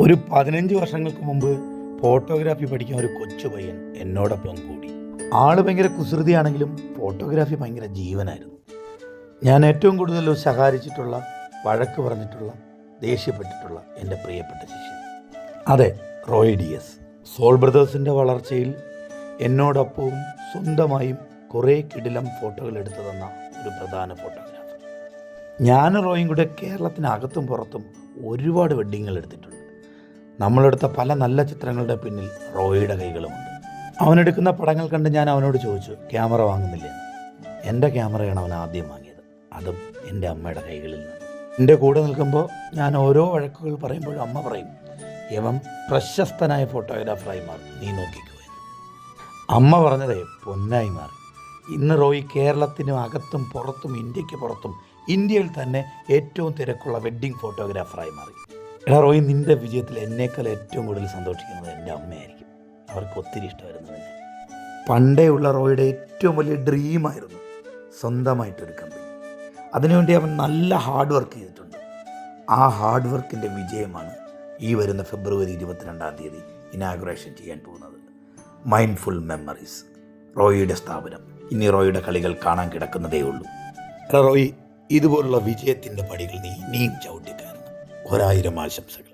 ഒരു പതിനഞ്ച് വർഷങ്ങൾക്ക് മുമ്പ് ഫോട്ടോഗ്രാഫി പഠിക്കുന്ന ഒരു കൊച്ചു പയ്യൻ എന്നോടൊപ്പം കൂടി. ആൾ ഭയങ്കര കുസൃതിയാണെങ്കിലും ഫോട്ടോഗ്രാഫി ഭയങ്കര ജീവനായിരുന്നു. ഞാൻ ഏറ്റവും കൂടുതൽ ശകാരിച്ചിട്ടുള്ള വഴക്ക് പറഞ്ഞിട്ടുള്ള ദേഷ്യപ്പെട്ടിട്ടുള്ള എന്റെ പ്രിയപ്പെട്ട ശിഷ്യൻ. അതെ റോയ് ഡി എസ് സോൾ ബ്രദേഴ്സിന്റെ വളർച്ചയിൽ എന്നോടൊപ്പവും സ്വന്തമായും കുറേ കിടിലം ഫോട്ടോകൾ എടുത്തു തന്ന ഒരു പ്രധാന ഫോട്ടോഗ്രാഫർ. ഞാൻ റോയും കൂടെ കേരളത്തിനകത്തും പുറത്തും ഒരുപാട് വെഡ്ഡിങ്ങുകൾ എടുത്തിട്ടുണ്ട്. നമ്മളെടുത്ത പല നല്ല ചിത്രങ്ങളുടെ പിന്നിൽ റോയിയുടെ കൈകളുമുണ്ട് അവനെടുക്കുന്ന പടങ്ങൾ കണ്ട് ഞാൻ അവനോട് ചോദിച്ചു ക്യാമറ വാങ്ങുന്നില്ല? എന്റെ ക്യാമറയാണ് അവൻ ആദ്യം വാങ്ങിയത്. അതും എന്റെ അമ്മയുടെ കൈകളിൽ നിന്ന്. എന്റെ കൂടെ നിൽക്കുമ്പോൾ ഞാൻ ഓരോ വഴക്കുകൾ പറയുമ്പോഴും അമ്മ പറയും ഇവൻ പ്രശസ്തനായ ഫോട്ടോഗ്രാഫറായി മാറി. നീ നോക്കിക്കോ അമ്മ പറഞ്ഞതേ പൊന്നായി മാറി. ഇന്ന് റോയി കേരളത്തിനും അകത്തും പുറത്തും ഇന്ത്യയ്ക്ക് പുറത്തും ഇന്ത്യയിൽ തന്നെ ഏറ്റവും തിരക്കുള്ള വെഡ്ഡിംഗ് ഫോട്ടോഗ്രാഫറായി മാറി. എടാ റോയി നിന്റെ വിജയത്തിൽ എന്നേക്കാൾ ഏറ്റവും കൂടുതൽ സന്തോഷിക്കുന്നത് എന്റെ അമ്മയായിരിക്കും. അവർക്ക് ഒത്തിരി ഇഷ്ടമായിരുന്നു എന്നെ പണ്ടേ ഉള്ള റോയുടെ ഏറ്റവും വലിയ ഡ്രീമായിരുന്നു സ്വന്തമായിട്ടൊരു കമ്പനി അതിനുവേണ്ടി അവൻ നല്ല ഹാർഡ് വർക്ക് ചെയ്തിട്ടുണ്ട്. ആ ഹാർഡ് വർക്കിന്റെ വിജയമാണ് ഈ വരുന്ന ഫെബ്രുവരി ഇരുപത്തിരണ്ടാം തീയതി ഇനാഗുറേഷൻ ചെയ്യാൻ പോകുന്നത്. മൈൻഡ്ഫുൾ മെമ്മറീസ് റോയിയുടെ സ്ഥാപനം. ഇനി റോയിയുടെ കളികൾ കാണാൻ കിടക്കുന്നതേ ഉള്ളൂ. റോയി ഇതുപോലുള്ള വിജയത്തിന്റെ പടികൾ നീ ഇനിയും ചവിട്ടിക്കയറണം ഒരായിരം ആശംസകൾ.